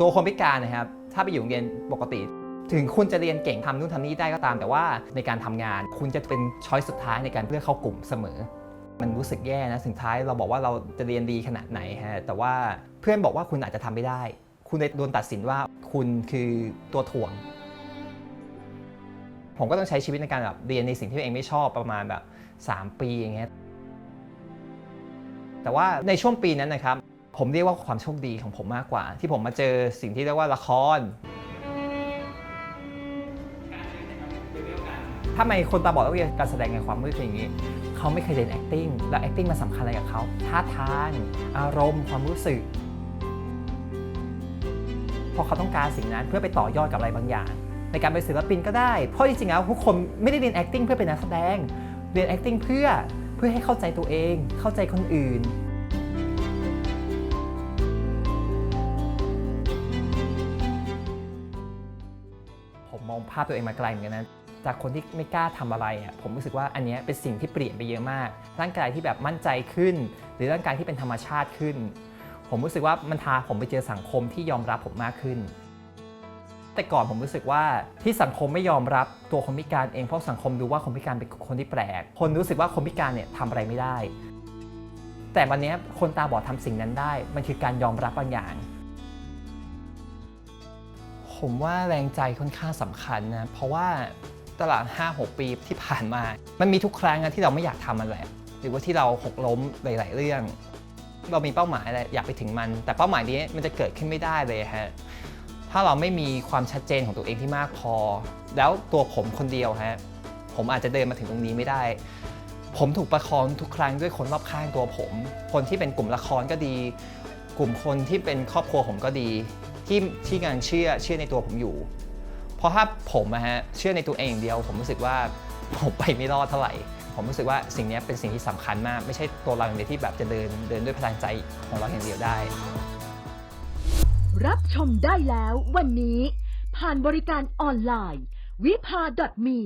ตัวคนพิการนะครับถ้าไปอยู่โรงเรียนปกติ ถึงคุณจะเรียนเก่งทำนู่นทำนี่ได้ก็ตาม แต่ว่าในการทำงานคุณจะเป็นช้อยสุดท้ายในการเลือกเข้ากลุ่มเสมอ มันรู้สึกแย่นะสุดท้ายเราบอกว่าเราจะเรียนดีขนาดไหนฮะแต่ว่าเพื่อนบอกว่าคุณอาจจะทำไม่ได้ คุณโดนตัดสินว่าคุณคือตัวถ่วง ผมก็ต้องใช้ชีวิตในการแบบเรียนในสิ่งที่ตัวเองไม่ชอบประมาณแบบ 3 ปีอย่างเงี้ยแต่ว่าในช่วงปีนั้นนะครับ ผมเรียกว่าความโชคดีของผมมากกว่า ที่ผมมาเจอสิ่งที่เรียกว่าละครถ้าไม่คนตาบอดแล้วเรียนการแสดงในความมืดเป็นอย่างนี้ เขาไม่เคยเรียน acting แล้ว acting มันสำคัญอะไรกับเขาท่าทางอารมณ์ ความรู้สึกพราะเขาต้องการสิ่งนั้นเพื่อไปต่อยอดกับอะไรบางอย่าง ในการเป็นศิลปินก็ได้ เพราะจริงๆแล้วทุกคนไม่ได้เรียน acting เพื่อเป็นนักแสดง เรียน acting เพื่อเพื่อให้เข้าใจตัวเอง เข้าใจคนอื่น ผมมองภาพตัวเองมาไกลเหมือนกันนะจากคนที่ไม่กล้าทำอะไรอะผมรู้สึกว่าอันนี้เป็นสิ่งที่เปลี่ยนไปเยอะมาก ร่างกายที่แบบมั่นใจขึ้น หรือร่างกายที่เป็นธรรมชาติขึ้น ผมรู้สึกว่ามันพาผมไปเจอสังคมที่ยอมรับผมมากขึ้น แต่ก่อนผมรู้สึกว่าที่สังคมไม่ยอมรับตัวคนพิการเองเพราะสังคมดูว่าคนพิการเป็นคนที่แปลก คนรู้สึกว่าคนพิการเนี่ยทำอะไรไม่ได้ แต่วันนี้คนตาบอดทำสิ่งนั้นได้ มันคือการยอมรับบางอย่าง ผมว่าแรงใจค่อนข้างสำคัญนะ เพราะว่าตลาด 5-6 ปีที่ผ่านมา มันมีทุกครั้งนะที่เราไม่อยากทำมันแหละ หรือว่าที่เราหกล้มหลาย ๆ เรื่อง เรามีเป้าหมายแหละอยากไปถึงมัน แต่เป้าหมายนี้มันจะเกิดขึ้นไม่ได้เลยฮะ ถ้าเราไม่มีความชัดเจนของตัวเองที่มากพอ แล้วตัวผมคนเดียวฮะ ผมอาจจะเดินมาถึงตรงนี้ไม่ได้ ผมถูกประคองทุกครั้งด้วยคนรอบข้างตัวผม คนที่เป็นกลุ่มละครก็ดี กลุ่มคนที่เป็นครอบครัวผมก็ดี ที่ที่กำลังเชื่อเชื่อในตัวผมอยู่ เพราะถ้าผมอะฮะเชื่อในตัวเองอย่างเดียว ผมรู้สึกว่าผมไปไม่รอดเท่าไหร่ ผมรู้สึกว่าสิ่งนี้เป็นสิ่งที่สำคัญมาก ไม่ใช่ตัวเราอย่างเดียวที่แบบจะเดินเดินด้วยพลังใจของเราอย่างเดียวได้ รับชมได้แล้ววันนี้ ผ่านบริการออนไลน์ วิภา .me